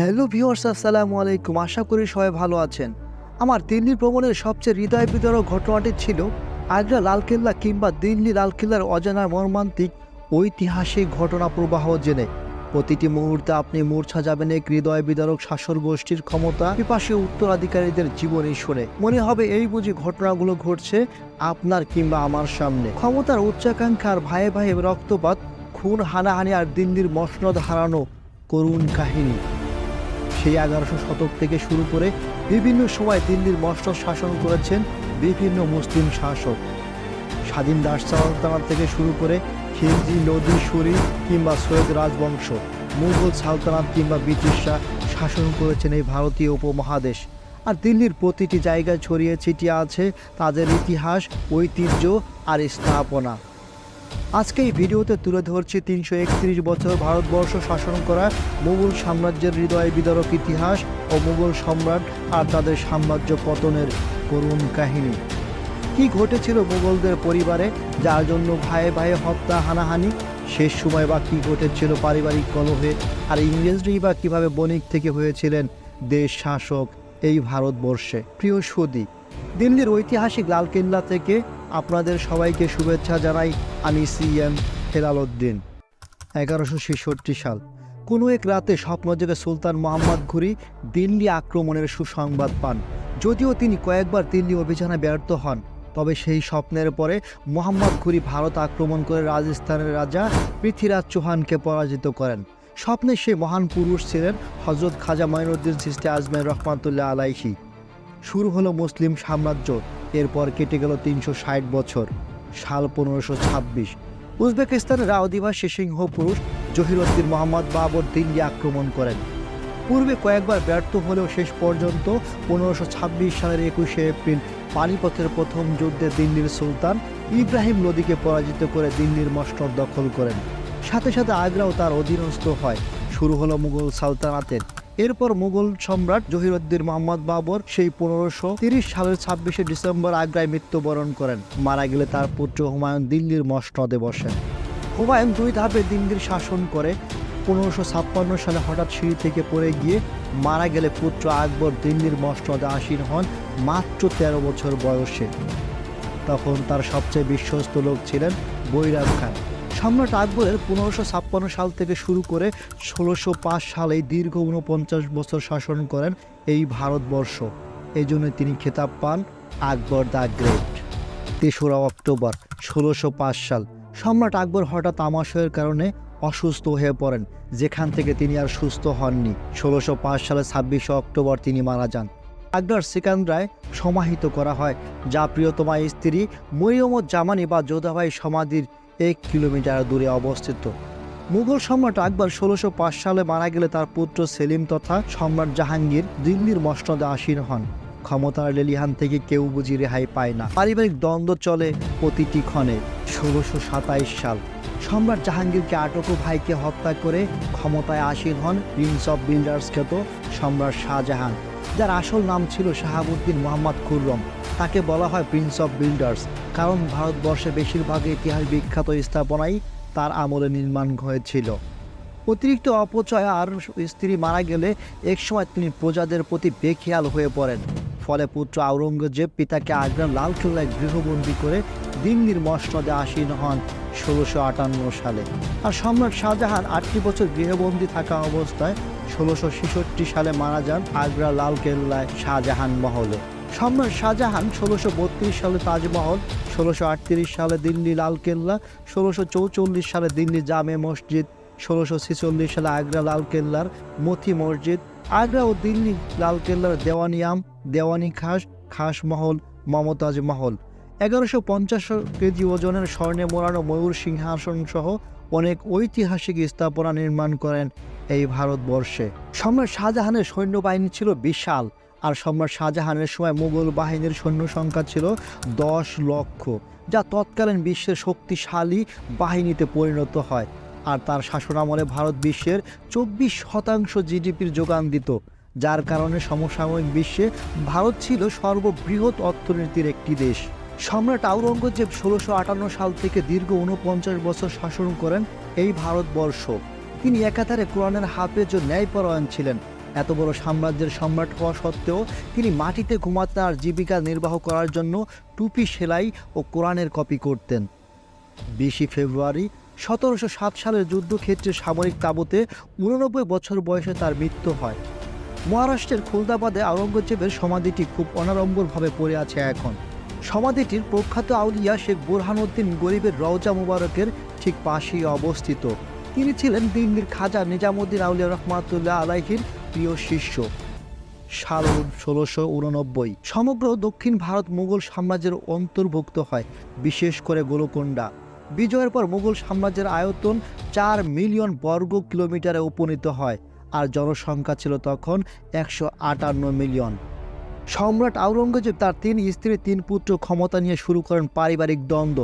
Hello viewers, আসসালামু আলাইকুম। আশা করি সবাই ভালো আছেন। আমার দিল্লি ভ্রমণের সবচেয়ে হৃদয় বিদারক ঘটনাটি ছিল আগ্রা লালকেল্লা কিংবা দিল্লি লালকেল্লার অজানা মর্মান্তিক ঐতিহাসিক ঘটনা প্রবাহ জেনে। প্রতিটি মুহূর্তে আপনি মূর্ছা যাবেন এক হৃদয় বিদারক শাসন গোষ্ঠীর ক্ষমতা, পিপাসী উত্তরাধিকারীদের জীবনী শুনে। মনে হবে এই বুঝি ঘটনাগুলো ঘটছে আপনার কিংবা আমার সামনে। ক্ষমতার উচ্চাকাঙ্ক্ষার ভাইয়ে ভাইয়ে রক্তপাত, খুন, হানাহানি আর দিল্লির মসনদ হারানো করুণ কাহিনী। সেই এগারোশো শতক থেকে শুরু করে বিভিন্ন সময় দিল্লির মসনদ শাসন করেছেন বিভিন্ন মুসলিম শাসক। স্বাধীন দাস সালতানাত থেকে শুরু করে খিলজি, লোদি, সুরি কিংবা সৈয়দ রাজবংশ, মুঘল সালতানাত কিংবা ব্রিটিশরা শাসন করেছেন এই ভারতীয় উপমহাদেশ। আর দিল্লির প্রতিটি জায়গায় ছড়িয়ে ছিটিয়ে আছে তাদের ইতিহাস, ঐতিহ্য আর স্থাপনা। আজকে এই ভিডিওতে তুলে ধরছি তিনশো একত্রিশ বছর ভারতবর্ষ শাসন করা মুঘল সাম্রাজ্যের হৃদয় বিদারক ইতিহাস ও মুঘল সম্রাট আর তাদের সাম্রাজ্য পতনের করুণ কাহিনী। কি ঘটেছিল মুঘলদের পরিবারে, যার জন্য ভাইয়ে ভাইয়ে হত্যা, হানাহানি? শেষ সময় বা কি ঘটেছিল পারিবারিক কলহে? আর ইংরেজরাই বা কীভাবে বণিক থেকে হয়েছিলেন দেশ শাসক এই ভারতবর্ষে? প্রিয় সুদী, দিল্লির ঐতিহাসিক লালকেল্লা থেকে আপনাদের সবাইকে শুভেচ্ছা জানাই আমি সি এম হেলাল উদ্দিন এগারোশো ছেষট্টি সাল। কোনো এক রাতে স্বপ্ন জেগে সুলতান মোহাম্মদ ঘুরি দিল্লি আক্রমণের সুসংবাদ পান। যদিও তিনি কয়েকবার দিল্লি অভিযানে ব্যর্থ হন, তবে সেই স্বপ্নের পরে মোহাম্মদ ঘুরি ভারত আক্রমণ করে রাজস্থানের রাজা পৃথ্বীরাজ চৌহানকে পরাজিত করেন। স্বপ্নে সেই মহান পুরুষ ছিলেন হজরত খাজা মাইনুদ্দিন সিস্তে আজমের রহমাতুল্লাহ আলাইহি। শুরু হলো মুসলিম সাম্রাজ্য। এরপর কেটে গেল তিনশো ষাট বছর। সাল পনেরোশো ছাব্বিশ। উজবেকিস্তানের অধিবাসী সিংহ পুরুষ জহিরুদ্দিন মোহাম্মদ বাবর দিল্লি আক্রমণ করেন। পূর্বে কয়েকবার ব্যর্থ হলেও শেষ পর্যন্ত পনেরোশো ছাব্বিশ সালের একুশে এপ্রিল পানিপথের প্রথম যুদ্ধে দিল্লির সুলতান ইব্রাহিম লোদিকে পরাজিত করে দিল্লির মসনদ দখল করেন। সাথে সাথে আগ্রাও তার অধীনস্থ হয়। শুরু হলো মুঘল সালতানাতের। এরপর মুঘল সম্রাট জহিরুদ্দিন মোহাম্মদ বাবর সেই পনেরোশো তিরিশ সালের ছাব্বিশে ডিসেম্বর আগ্রায় মৃত্যুবরণ করেন। মারা গেলে তার পুত্র হুমায়ুন দিল্লির মসনদে বসেন। হুমায়ুন দুই ধাপে দিল্লির শাসন করে পনেরোশো ছাপ্পান্ন সালে হঠাৎ সিঁড়ি থেকে পড়ে গিয়ে মারা গেলে পুত্র আকবর দিল্লির মসনদে আসীন হন মাত্র তেরো বছর বয়সে। তখন তার সবচেয়ে বিশ্বস্ত লোক ছিলেন বৈরাম খান। সম্রাট আকবরের পনেরোশো ছাপ্পান্ন সাল থেকে শুরু করে ষোলোশো পাঁচ সালে দীর্ঘ উনপঞ্চাশ বছর শাসন করেন এই ভারতবর্ষ। এই জন্য তিনি খেতাব পান আকবর দ্য গ্রেট। তেসরা অক্টোবর, ষোলোশো পাঁচ সাল। সম্রাট আকবর হঠাৎ আমাশয়ের কারণে অসুস্থ হয়ে পড়েন, যেখান থেকে তিনি আর সুস্থ হননি। ষোলোশো পাঁচ সালে ছাব্বিশে অক্টোবর তিনি মারা যান। আকবর সিকান্দ্রায় সমাহিত করা হয়। যা প্রিয়তমা স্ত্রী মরিয়মত জামানি বা যোধাভাই সমাধির এক কিলোমিটার দূরে অবস্থিত। মুঘল সম্রাট আকবর ষোলোশো সালে মারা গেলে তার পুত্র সেলিম তথা সম্রাট জাহাঙ্গীর দিল্লির মসনদে আসীন হন। ক্ষমতার লেলিহান থেকে কেউ বুঝি রেহাই পায় না। পারিবারিক দ্বন্দ্ব চলে প্রতিটি ক্ষণে। ষোলোশো সাতাইশ সাল সম্রাট জাহাঙ্গীরকে আটক ভাইকে হত্যা করে ক্ষমতায় আসীন হন প্রিন্স অফ বিল্ডার্স খ্যাত সম্রাট শাহজাহান। যার আসল নাম ছিল শাহাবুদ্দিন মোহাম্মদ খুররম। তাকে বলা হয় প্রিন্স অফ বিল্ডার্স কারণ ভারতবর্ষে বেশিরভাগ ইতিহাস বিখ্যাত স্থাপনাই তার আমলে নির্মাণ হয়েছিল। অতিরিক্ত অপচয় আর স্ত্রী মারা গেলে একসময় তিনি প্রজাদের প্রতি বেখেয়াল হয়ে পড়েন। ফলে পুত্র আওরঙ্গজেব পিতাকে আগ্রার লালকেল্লায় গৃহবন্দী করে দিল্লির মসনদে আসীন হন। ষোলোশো আটান্ন সালে। আর সম্রাট শাহজাহান আটটি বছর গৃহবন্দী থাকা অবস্থায় ষোলোশো ছেষট্টি সালে মারা যান আগ্রা লালকেল্লায় শাহজাহান মহলে। সম্রাট শাহজাহান ষোলোশো বত্রিশ সালে তাজমহল, ষোলোশো আটত্রিশ সালে দিল্লি লালকেল্লা ষোলোশো চৌচল্লিশ সালে দিল্লি জামে মসজিদ, ষোলোশো ছেচল্লিশ সালে আগ্রা লালকেল্লার মথি মসজিদ, আগ্রা ও দিল্লি লালকেল্লার দেওয়ানিয়াম দেওয়ানি খাস খাস মহল, মমতাজ মহল। এগারোশো পঞ্চাশ কেজি ওজনের স্বর্ণে মোড়ানো ময়ূর সিংহাসন সহ অনেক ঐতিহাসিক স্থাপনা নির্মাণ করেন এই ভারতবর্ষে। সম্রাট শাহজাহানের সৈন্যবাহিনী ছিল বিশাল, আর সম্রাট শাহজাহানের সময় মুঘল বাহিনীর সৈন্য সংখ্যা ছিল দশ লক্ষ, যা তৎকালীন বিশ্বের শক্তিশালী বাহিনীতে পরিণত হয়, আর তার শাসনামলে ভারত বিশ্বের চব্বিশ শতাংশ জিডিপির যোগান দিত, যার কারণে সমসাময়িক বিশ্বে ভারত ছিল সর্ববৃহৎ অর্থনীতির একটি দেশ। সম্রাট আওরঙ্গজেব ষোলোশো আটান্ন সাল থেকে দীর্ঘ উনপঞ্চাশ বছর শাসন করেন এই ভারতবর্ষ। তিনি একাধারে কোরআনের হাফেজ ও ন্যায়পরায়ণ ছিলেন। এত বড় সাম্রাজ্যের সম্রাট হওয়া সত্ত্বেও তিনি মাটিতে ঘুমাতেন আর জীবিকা নির্বাহ করার জন্য টুপি সেলাই ও কোরআনের কপি করতেন। বিশে ফেব্রুয়ারি সতেরোশো সাত সালের যুদ্ধক্ষেত্রে সামরিক তাবুতে উননব্বই বছর বয়সে তার মৃত্যু হয়। মহারাষ্ট্রের খুলদাবাদে আওরঙ্গজেবের সমাধিটি খুব অনাড়ম্বরভাবে পড়ে আছে এখন। সমাধিটির প্রখ্যাত আউলিয়া শেখ বুরহানুদ্দিন গরিবের রওজা মুবারকের ঠিক পাশেই অবস্থিত। তিনি ছিলেন দিল্লির খাজা নিজামুদ্দিন আউলিয়া রহমাতুল্লাহ আলাইহির প্রিয় শিষ্য। সাল ষোলোশো উননব্বই। সমগ্র দক্ষিণ ভারত মুঘল সাম্রাজ্যের অন্তর্ভুক্ত হয়, বিশেষ করে গোলকোন্ডা বিজয়ের পর মুঘল সাম্রাজ্যের আয়তন চার মিলিয়ন বর্গ কিলোমিটারে উপনীত হয়, আর জনসংখ্যা ছিল তখন একশো আটান্ন মিলিয়ন। সম্রাট আওরঙ্গজেব তার তিন স্ত্রী, তিন পুত্র ক্ষমতা নিয়ে শুরু করেন পারিবারিক দ্বন্দ্ব।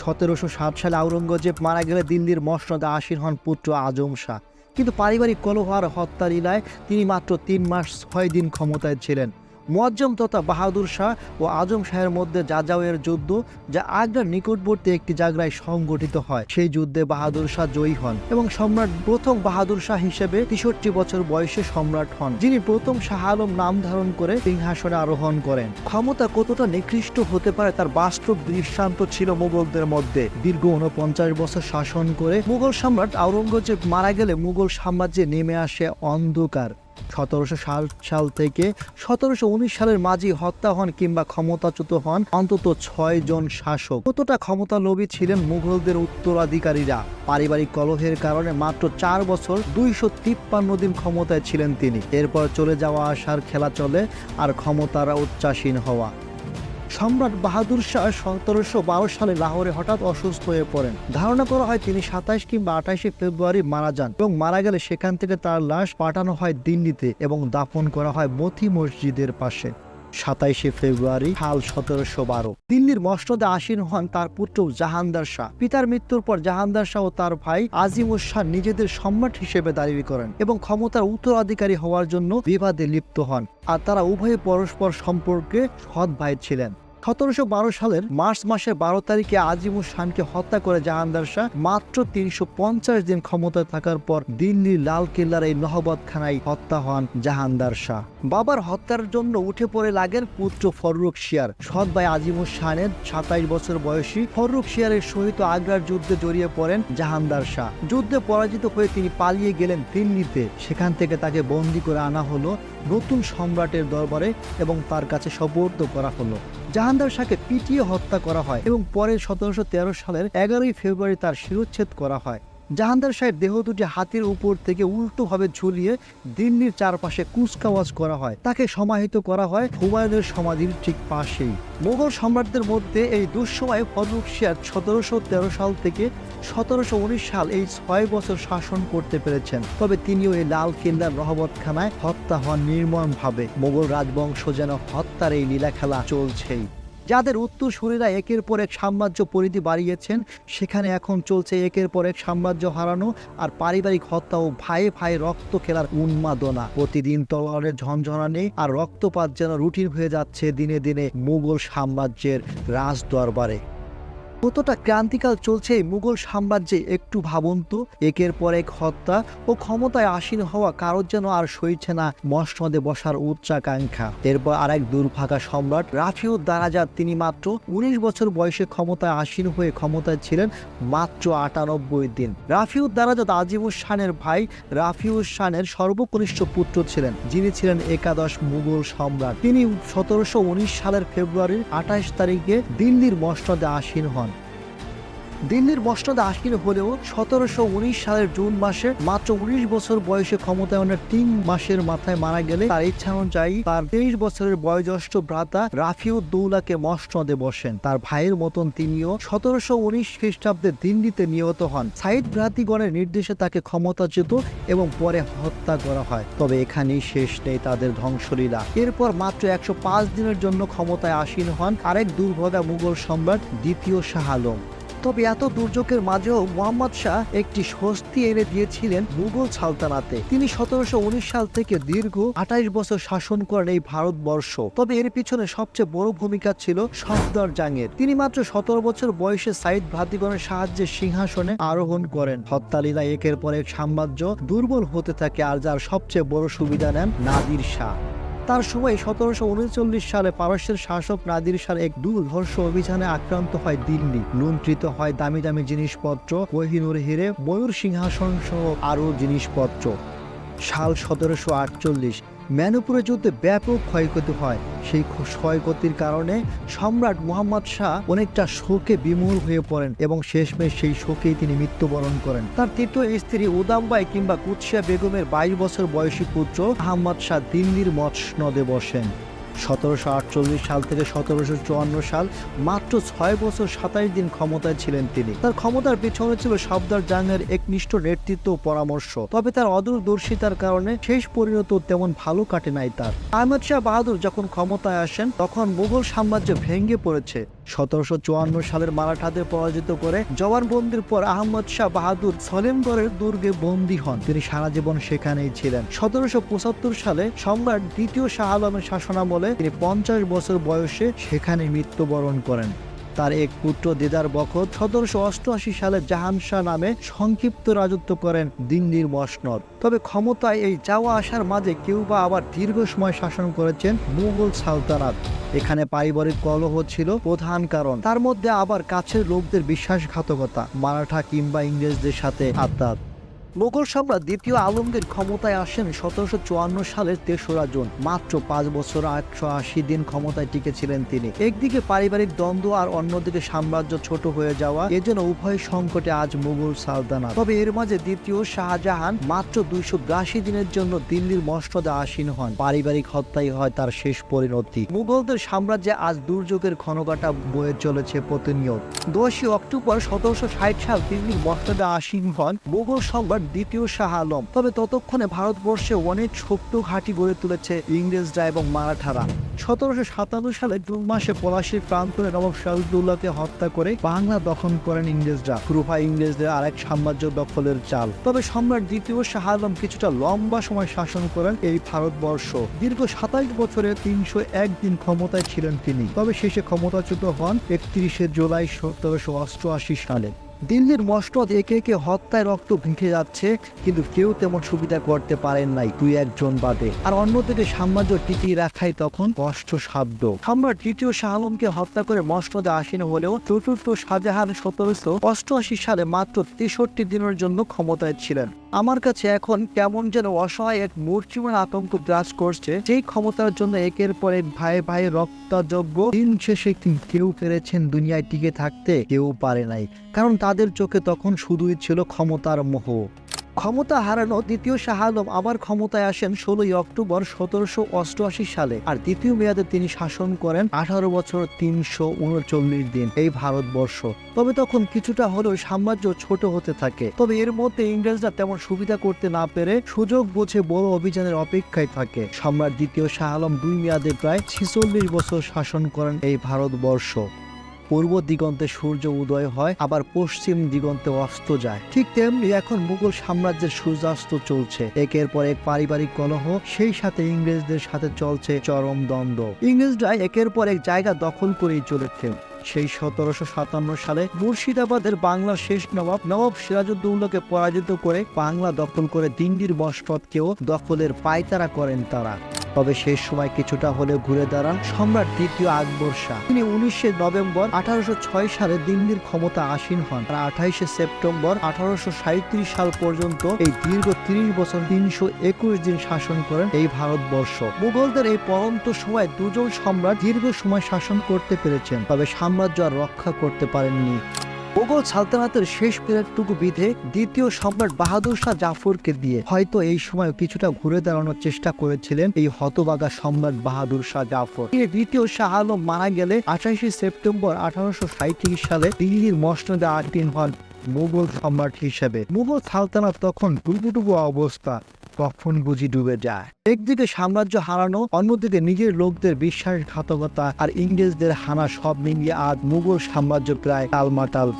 সতেরোশো ষাট সালে আওরঙ্গজেব মারা গেলে দিল্লির মসনদে আসীন হন পুত্র আজম শাহ। কিন্তু পারিবারিক কলহ আর হত্যা লীলায় তিনি মাত্র তিন মাস ছয় দিন ক্ষমতায় ছিলেন। মুয়াজ্জম তথা বাহাদুর শাহ ও আজম শাহের মধ্যে যাজাওয়ের যুদ্ধ, যা আগ্রার নিকটবর্তী একটি জায়গায় সংগঠিত হয়। সেই যুদ্ধে বাহাদুর শাহ জয়ী হন এবং সম্রাট প্রথম বাহাদুর শাহ হিসেবে তেষট্টি বছর বয়সে সম্রাট হন, যিনি প্রথম শাহ আলম নাম ধারণ করে সিংহাসনে আরোহণ করেন। ক্ষমতা কতটা নিকৃষ্ট হতে পারে তার বাস্তব দৃষ্টান্ত ছিল মুঘলদের মধ্যে। দীর্ঘ উনপঞ্চাশ বছর শাসন করে মুঘল সম্রাট আওরঙ্গজেব মারা গেলে মুঘল সাম্রাজ্যে নেমে আসে অন্ধকার। সতেরোশো সাল সাল থেকে সতেরোশো উনিশ সালের মাঝি হত্যা হন কিংবা ক্ষমতাচ্যুত হন অন্তত ছয় জন শাসক। কতটা ক্ষমতা লোভী ছিলেন মুঘলদের উত্তরাধিকারীরা? পারিবারিক কলহের কারণে মাত্র চার বছর দুইশো তিপ্পান্ন দিন ক্ষমতায় ছিলেন তিনি। এরপর চলে যাওয়া আসার খেলা চলে আর ক্ষমতারা উচ্চাসীন হওয়া। সম্রাট বাহাদুর শাহ সতেরোশো বারো সালে লাহোরে হঠাৎ অসুস্থ হয়ে পড়েন। ধারণা করা হয় তিনি সাতাইশ কিংবা আঠাশে ফেব্রুয়ারি মারা যান এবং মারা গেলে সেখান থেকে তার লাশ পাঠানো হয় দিল্লিতে এবং দাফন করা হয় মতি মসজিদের পাশে। সাতাইশে ফেব্রুয়ারি সাল সতেরোশো বারো। দিল্লির মসনদে আসীন হন তার পুত্র জাহানদার শাহ। পিতার মৃত্যুর পর জাহানদার শাহ ও তার ভাই আজিমুর শাহ নিজেদের সম্রাট হিসেবে দাবি করেন এবং ক্ষমতার উত্তরাধিকারী হওয়ার জন্য বিবাদে লিপ্ত হন। আর তারা উভয়ে পরস্পর সম্পর্কে সৎ ভাই ছিলেন। সতেরোশো বারো সালের মার্চ মাসের বারো তারিখে আজিমুর শানকে হত্যা করে জাহানদার শাহ মাত্র তিনশো পঞ্চাশ দিন ক্ষমতায় থাকার পর দিল্লির লাল কেল্লার এই নহবতখানায় হত্যা হন জাহানদার শাহ। বাবার হত্যার জন্য উঠে পড়ে লাগেন পুত্র ফররুখ শিয়ার। সৎ ভাই আজিমুর শানের সাতাইশ বছর বয়সী ফররুখ শিয়ারের সহিত আগ্রার যুদ্ধে জড়িয়ে পড়েন জাহানদার শাহ। যুদ্ধে পরাজিত হয়ে তিনি পালিয়ে গেলেন দিল্লিতে। সেখান থেকে তাকে বন্দি করে আনা হলো নতুন সম্রাটের দরবারে এবং তার কাছে সবর্দ করা হলো। জাহানদার শাহকে পিটিয়ে হত্যা করা হয় এবং পরে সতেরোশো তেরো সালের এগারোই ফেব্রুয়ারি তার শিরোচ্ছেদ করা হয়। জাহানদার শাহের দেহ দুটি হাতির উপর থেকে উল্টোভাবে ঝুলিয়ে দিল্লির চারপাশে কুচকাওয়াজ করা হয়। তাকে সমাহিত করা হয় হুমায়ুনের সমাধির ঠিক পাশেই। মোগল সম্রাটদের মধ্যে এই দুঃসময়ে ফররুখ শিয়ার সতেরোশো তেরো সাল থেকে সতেরোশো উনিশ সাল এই ছয় বছর শাসন করতে পেরেছেন। তবে তিনিও এই লাল কেল্লার রহবতখানায় হত্যা হন নির্মমভাবে। মোগল রাজবংশ যেন হত্যার এই লীলা খেলা চলছেই। যাদের উত্তরসূরিরা একের পর এক সাম্রাজ্য পরিধি বাড়িয়েছেন, সেখানে এখন চলছে একের পর এক সাম্রাজ্য হারানো আর পারিবারিক হত্যা ও ভাই ভাই রক্ত খেলার উন্মাদনা। প্রতিদিন তলোয়ারের ঝনঝনানি আর রক্তপাত যেন রুটিন হয়ে যাচ্ছে দিনে দিনে মুঘল সাম্রাজ্যের রাজ দরবারে কতটা ক্রান্তিকাল চলছে মুঘল সাম্রাজ্যে। একটু ভাবুন তো, একের পর এক হত্যা ও ক্ষমতায় আসীন হওয়া কারোর যেন আর সইছে না মসনদে বসার উচ্চাকাঙ্ক্ষা। এরপর আর আরেক দুর্ভাগা সম্রাট রাফিউদ দারাজাত, তিনি মাত্র উনিশ বছর বয়সে ক্ষমতায় আসীন হয়ে ক্ষমতায় ছিলেন মাত্র আটানব্বই দিন। রাফিউদ দারাজাত আজিমুস শানের ভাই রাফিউস শানের সর্বকনিষ্ঠ পুত্র ছিলেন, যিনি ছিলেন একাদশ মুঘল সম্রাট। তিনি সতেরোশো উনিশ সালের ফেব্রুয়ারির আঠাশ তারিখে দিল্লির মসনদে আসীন হন। দিল্লির মসনদে আসীন হলেও সতেরোশো উনিশ সালের জুন মাসে মাত্র উনিশ বছর বয়সে ক্ষমতায়নের তিন মাসের মাথায় মারা গেলে তার ইচ্ছা অনুযায়ী তার তেইশ বছরের বয়োজ্যেষ্ঠ ভ্রাতা রাফিউদ্দৌলাকে মসনদে বসেন। তার ভাইয়ের মতন তিনিও সতেরোশো উনিশ খ্রিস্টাব্দে দিল্লিতে নিহত হন। সাইদ ভ্রাতিগণের নির্দেশে তাকে ক্ষমতাচ্যুত এবং পরে হত্যা করা হয়। তবে এখানেই শেষ নেই তাদের ধ্বংসলীলা। এরপর মাত্র একশো পাঁচ দিনের জন্য ক্ষমতায় আসীন হন আরেক দুর্ভগা মুঘল সম্রাট দ্বিতীয় শাহ আলম। তবে এত দুর্যোগের মাঝেও মোহাম্মদ শাহ একটি স্বস্তি এনে দিয়েছিলেন মুঘল সালতানাতে। তিনি সতেরোশো উনিশ সাল থেকে দীর্ঘ আঠাইশ বছর শাসন করেন এই ভারতবর্ষ। তবে এর পিছনে সবচেয়ে বড় ভূমিকা ছিল সফদর জাংয়ের তিনি মাত্র সতেরো বছর বয়সে সাইদ ভ্রাতৃগণের সাহায্যে সিংহাসনে আরোহণ করেন। হত্যালীলা একের পর এক সাম্রাজ্য দুর্বল হতে থাকে আর যার সবচেয়ে বড় সুবিধা নেন নাদির শাহ। তার সময় সতেরোশো উনচল্লিশ সালে পারস্যের শাসক নাদির শাহ এক দুর্ধর্ষ অভিযানে আক্রান্ত হয় দিল্লি। লুণ্ঠিত হয় দামি দামি জিনিসপত্র কোহিনুর হিরে, ময়ূর সিংহাসন সহ আরও জিনিসপত্র। সাল সতেরোশো আটচল্লিশ ম্যানুপুরে যুদ্ধে ব্যাপক ক্ষয়ক্ষতি হয়। সেই ক্ষয়ক্ষতির কারণে সম্রাট মোহাম্মদ শাহ অনেকটা শোকে বিমূল হয়ে পড়েন এবং শেষমেশ সেই শোকেই তিনি মৃত্যুবরণ করেন। তার তৃতীয় স্ত্রী উদামবাই কিংবা কুৎসিয়া বেগমের বাইশ বছর বয়সী পুত্র আহমদ শাহ দিল্লির মৎস্যনদে বসেন। সতেরোশো আটচল্লিশ সাল থেকে সতেরোশো চুয়ান্ন সাল মাত্র ছয় বছর সাতাশ দিন ক্ষমতায় ছিলেন তিনি। তার ক্ষমতার পেছনে ছিল সফদার জাংয়ের একনিষ্ঠ নেতৃত্ব পরামর্শ। তবে তার অদূরদর্শিতার কারণে শেষ পরিণত তেমন ভালো কাটে নাই তার। আহমেদ শাহ বাহাদুর যখন ক্ষমতায় আসেন, তখন মুঘল সাম্রাজ্য ভেঙে পড়েছে। সতেরোশো চুয়ান্ন সালের মারাঠাদের পরাজিত করে জবানবন্দির পর আহমদ শাহ বাহাদুর সলেমগড়ের দুর্গে বন্দী হন। তিনি সারা জীবন সেখানেই ছিলেন। সতেরোশো পঁচাত্তর সালে সম্রাট দ্বিতীয় শাহ আলমের শাসনামলে তিনি পঞ্চাশ বছর বয়সে সেখানে মৃত্যুবরণ করেন। তার এক পুত্র দিদার বখত সতেরোশো অষ্টআশি সালে জাহান শাহ নামে সংক্ষিপ্ত রাজত্ব করেন দিল্লির মসনদ। তবে ক্ষমতায় এই যাওয়া আসার মাঝে কেউ বা আবার দীর্ঘ সময় শাসন করেছেন মুঘল সালতানাত। এখানে পারিবারিক কলহ ছিল প্রধান কারণ। তার মধ্যে আবার কাছের লোকদের বিশ্বাসঘাতকতা, মারাঠা কিংবা ইংরেজদের সাথে আত্মাত মোগল সম্রাট দ্বিতীয় আলমগীর ক্ষমতায় আসেন সতেরোশো চুয়ান্ন সালের তেসরা জুন। মাত্র পাঁচ বছর একশো আশি দিন ক্ষমতায় টিকেছিলেন তিনি। একদিকে পারিবারিক দ্বন্দ্ব আর অন্যদিকে সাম্রাজ্য ছোট হয়ে যাওয়া এজন্য উভয় সংকটে আজ মুঘল সালতানা তবে এর মাঝে দ্বিতীয় শাহজাহান মাত্র দুইশো বিরাশি দিনের জন্য দিল্লির মসনদে আসীন হন। পারিবারিক হত্যাই হয় তার শেষ পরিণতি। মুঘলদের সাম্রাজ্যে আজ দুর্যোগের ঘনঘটা বয়ে চলেছে প্রতিনিয়ত। দোষী অক্টোবর সতেরোশো ষাট সাল দিল্লির মসনদে আসীন হন মুঘল সম্রাট দ্বিতীয় শাহ আলম। তবে ততক্ষণে ভারতবর্ষে অনেক ছোট্ট ঘাঁটি গড়ে তুলেছে ইংরেজরা এবং মারাঠারা। সতেরোশো সাতান্ন সালে জুন মাসে পলাশির প্রান্তরে নবাব শাহদুল্লাহকে হত্যা করে বাংলা দখল করেন ইংরেজরা। শুরু ইংরেজদের আরেক সাম্রাজ্য দখলের চাল। তবে সম্রাট দ্বিতীয় শাহ আলম কিছুটা লম্বা সময় শাসন করেন এই ভারতবর্ষ। দীর্ঘ সাতাইশ বছরে তিনশো দিন ক্ষমতায় ছিলেন তিনি। তবে শেষে ক্ষমতাচ্যুত হন একত্রিশে জুলাই সতেরোশো অষ্টআশি সালে। দিল্লির মসনদ একে একে হত্যায় রক্ত ভিঁকে যাচ্ছে, কিন্তু কেউ তেমন সুবিধা করতে পারেন নাই দুই একজন বাদে। আর অন্যদিকে সাম্রাজ্য টিকিয়ে রাখাই তখন কষ্ট সাধ্য। সম্রাট তৃতীয় শাহ আলমকে হত্যা করে মসনদে আসেন হলেও চতুর্থ শাহজাহান সতেরোশো অষ্টআশি সালে মাত্র তেষট্টি দিনের জন্য ক্ষমতায় ছিলেন। আমার কাছে এখন কেমন যেন অসহায় এক মূর্ছিমান আতঙ্ক গ্রাস করছে। যেই ক্ষমতার জন্য একের পরে এক ভাই ভাই রক্তযোগ্য দিন শেষে কেউ ফেরেছেন দুনিয়ায় টিকে থাকতে? কেউ পারে নাই। কারণ তাদের চোখে তখন শুধুই ছিল ক্ষমতার মোহ। ক্ষমতা হারানো দ্বিতীয় শাহ আলম আবার ক্ষমতায় আসেন ষোলোই অক্টোবর সতেরোশো অষ্টআশি সালে। আর দ্বিতীয় মেয়াদে তিনি শাসন করেন আঠারো বছর তিনশো উনচল্লিশ দিন এই ভারতবর্ষ। তবে তখন কিছুটা হলেও সাম্রাজ্য ছোট হতে থাকে। তবে এর মধ্যে ইংরেজরা তেমন সুবিধা করতে না পেরে সুযোগ বুঝে বড় অভিযানের অপেক্ষায় থাকে। সম্রাট দ্বিতীয় শাহ আলম দুই মেয়াদে প্রায় ছিচল্লিশ বছর শাসন করেন এই ভারতবর্ষ। পূর্ব দিগন্তে সূর্য উদয় হয়, আবার পশ্চিম দিগন্তে অস্ত যায়। ঠিক তেমনি এখন মুঘল সাম্রাজ্যের সূর্যাস্ত চলছে। একের পর এক পারিবারিক কলহ, সেই সাথে ইংরেজদের সাথে চলছে চরম দ্বন্দ্ব। ইংরেজরা একের পর এক জায়গা দখল করেই চলেছে সেই সতেরোশো সাতান্ন সালে মুর্শিদাবাদের বাংলা শেষ নবাব নবাব সিরাজউদ্দৌলাকে পরাজিত করে বাংলা দখল করে দিল্লির মসনদকেও দখলের পায়তারা করেন তারা। তবে শেষ সময় কিছুটা হলেও ঘুরে দাঁড়ান সম্রাট দ্বিতীয় আকবর শাহ। তিনি উনিশে নভেম্বর আঠারোশো ছয় সালে দিল্লির ক্ষমতা আসীন হন আর আঠাইশে সেপ্টেম্বর আঠারোশো সাল পর্যন্ত এই দীর্ঘ তিরিশ বছর তিনশো একুশ দিন শাসন করেন এই ভারতবর্ষ। মুঘলদের এই পরন্ত সময় দুজন সম্রাট দীর্ঘ সময় শাসন করতে পেরেছেন, তবে সাম্রাজ্য আর রক্ষা করতে পারেননি। মোগল সালতানাতের শেষ পিরিয়ডটুকু বিধে দ্বিতীয় সম্রাট বাহাদুর শাহ জাফরকে দিয়ে হয়তো এই সময় কিছুটা ঘুরে দাঁড়ানোর চেষ্টা করেছিলেন এই হতবাগা সম্রাট বাহাদুর শাহ জাফর। তিনি দ্বিতীয় শাহ আলম মারা গেলে আঠাশে সেপ্টেম্বর আঠারোশো সালে দিল্লির মসনদে আটদিন হন মুঘল সম্রাট হিসেবে। মুঘল সালতানাত তখন ডুবুডুবু অবস্থা। কখন বুঝি ডুবে যায়। একদিকে সাম্রাজ্য হারানো, অন্যদিকে নিজের লোকদের বিশ্বাসঘাতকতা আর ইংরেজদের হানা সব মিলিয়ে আজ মুঘল সাম্রাজ্য প্রায় টালমাটাল।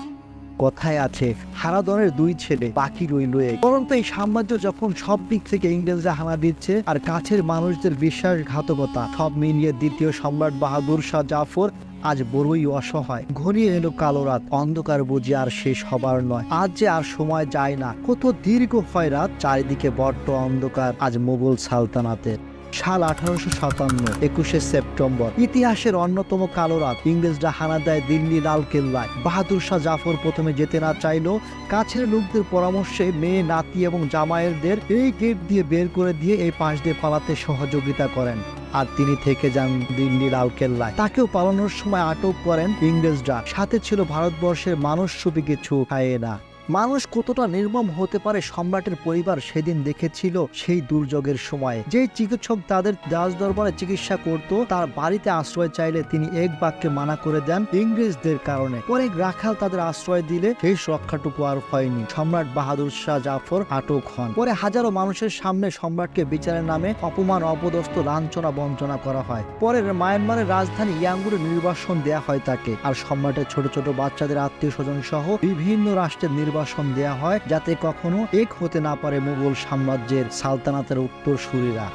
কথায় আছে হারাদনের দুই ছেলে, বাকি রইল পরন্ত এই সাম্রাজ্য যখন সব দিক থেকে ইংরেজরা হানা দিচ্ছে আর কাছের মানুষদের বিশ্বাসঘাতকতা, সব মিলিয়ে দ্বিতীয় সম্রাট বাহাদুর শাহ জাফর আজ বড়ই অসহায়। ঘনিয়ে এলো কালো রাত। অন্ধকার বুঝি আর শেষ হবার নয়। আজ যে আর সময় যায় না। কত দীর্ঘ হয় রাত। চারিদিকে বড্ড অন্ধকার আজ মোগল সালতানাতের। সাল আঠারোশো সাতান্ন, একুশে সেপ্টেম্বর। ইতিহাসের অন্যতম কালো রাত। ইংরেজরা হানা দেয় দিল্লি লাল কেল্লায়। বাহাদুর শাহ জাফর প্রথমে যেতে না চাইলেও কাছের লোকদের পরামর্শে মেয়ে, নাতি এবং জামাইয়েরদের এই গেট দিয়ে বের করে দিয়ে এই পাশ দিয়ে পালাতে সহযোগিতা করেন। আর তিনি থেকে যান দিল্লি লাল কেল্লায় তাকেও পালানোর সময় আটক করেন ইংরেজরা। সাথে ছিল ভারতবর্ষের মানুষ ছবি কিছু খায় না মানুষ কতটা নির্মম হতে পারে সম্রাটের পরিবার সেদিন দেখেছিল সেই দুর্যোগের সময়। যে চিকিৎসক তাদের রাজ দরবারে চিকিৎসা করত, তার বাড়িতে আশ্রয় চাইলে তিনি এক বাক্যে মানা করে দেন ইংরেজদের কারণে। পরে রাখাল তাদের আশ্রয় দিলে শেষ রক্ষাটুকু আর হয়নি। সম্রাট বাহাদুর শাহ জাফর আটক হন। পরে হাজারো মানুষের সামনে সম্রাটকে বিচারের নামে অপমান, অপদস্থ, লাঞ্ছনা, বঞ্চনা করা হয়। পরে মায়ানমারের রাজধানী ইয়াঙ্গুরে নির্বাসন দেয়া হয় তাকে। আর সম্রাটের ছোট ছোট বাচ্চাদের আত্মীয় স্বজন সহ বিভিন্ন রাষ্ট্রের নির্বাসন দেয়া হয় যাতে কখনো এক হতে না পারে মুঘল সাম্রাজ্যের সালতানাতের উত্তরসূরিরা।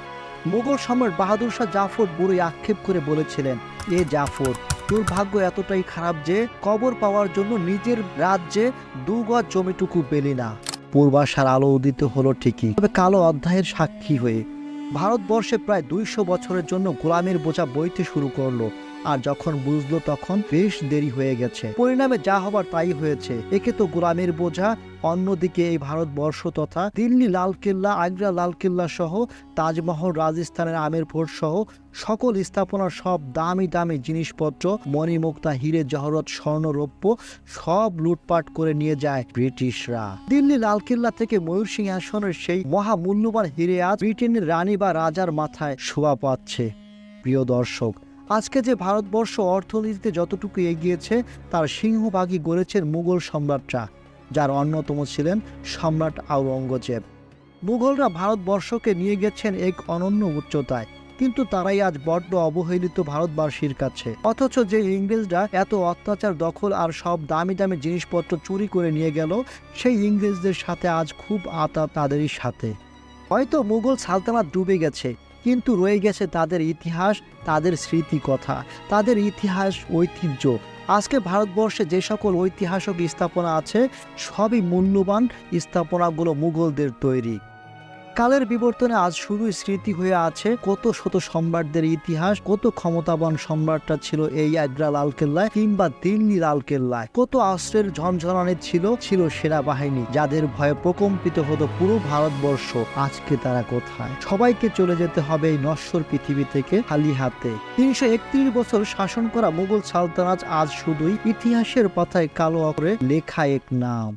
মুঘল সম্রাট বাহাদুর শাহ জাফর বুড়োই আক্ষেপ করে বলেছিলেন, এ জাফর, তোর ভাগ্য এতটাই খারাপ যে কবর পাওয়ার জন্য নিজের রাজ্যে দু গজ জমিটুকু পেলি না। পূর্বাশার আলো উদিত হলো ঠিকই, তবে কালো অধ্যায়ের সাক্ষী হয়ে ভারতবর্ষে প্রায় দুইশো বছরের জন্য গোলামের বোঝা বইতে শুরু করল। আর যখন বুঝলো তখন বেশ দেরি হয়ে গেছে। পরিণামে যা হবার তাই হয়েছে। একে তো গোলামের বোঝা, অন্যদিকে এই ভারতবর্ষ তথা দিল্লি লালকেল্লা, আগ্রা লালকেল্লা সহ তাজমহল, রাজস্থানের আমের ফোর্ট সহ সকল স্থাপনার সব দামি দামি জিনিসপত্র, মণিমুক্তা, হিরে জহরত স্বর্ণ রৌপ্য সব লুটপাট করে নিয়ে যায় ব্রিটিশরা। দিল্লি লালকেল্লা থেকে ময়ূর সিংহাসনের সেই মহামূল্যবান হিরে আজ ব্রিটেনের রানী বা রাজার মাথায় শোভা পাচ্ছে। প্রিয় দর্শক আজকে যে ভারতবর্ষ অর্থনীতিতে যতটুকু এগিয়েছে, তার সিংহভাগই গড়েছেন মুঘল সম্রাটরা, যার অন্যতম ছিলেন সম্রাট আওরঙ্গজেব। মুঘলরা ভারতবর্ষকে নিয়ে গেছেন এক অনন্য উচ্চতায়, কিন্তু তারাই আজ বড্ড অবহেলিত ভারতবাসীর কাছে। অথচ যে ইংরেজরা এত অত্যাচার, দখল আর সব দামি দামি জিনিসপত্র চুরি করে নিয়ে গেল, সেই ইংরেজদের সাথে আজ খুব আতা তাদেরই সাথে। হয়তো মুঘল সালতানাত ডুবে গেছে কিন্তু রয়ে গেছে তাদের ইতিহাস, তাদের স্মৃতি কথা তাদের ইতিহাস ঐতিহ্য। আজকে ভারতবর্ষে যে সকল ঐতিহাসিক স্থাপনা আছে, সবই মূল্যবান স্থাপনাগুলো মুঘলদের তৈরি। কালের বিবর্তনে আজ শুধুই স্মৃতি হয়ে আছে কত শত সম্রাটদের ইতিহাস, কত ক্ষমতাবান সম্রাটটা ছিল এই আগ্রা লালকেল্লায় কিংবা দিল্লি লালকেল্লায়। কত অস্ত্রের ঝনঝনানি ছিল ছিল সেনাবাহিনী, যাদের ভয়ে প্রকম্পিত হতো পুরো ভারতবর্ষ। আজকে তারা কোথায়? সবাইকে চলে যেতে হবে এই নশ্বর পৃথিবী থেকে খালি হাতে। তিনশো একত্রিশ বছর শাসন করা মুঘল সালতানাত আজ শুধুই ইতিহাসের পাতায় কালো অক্ষরে লেখা এক নাম।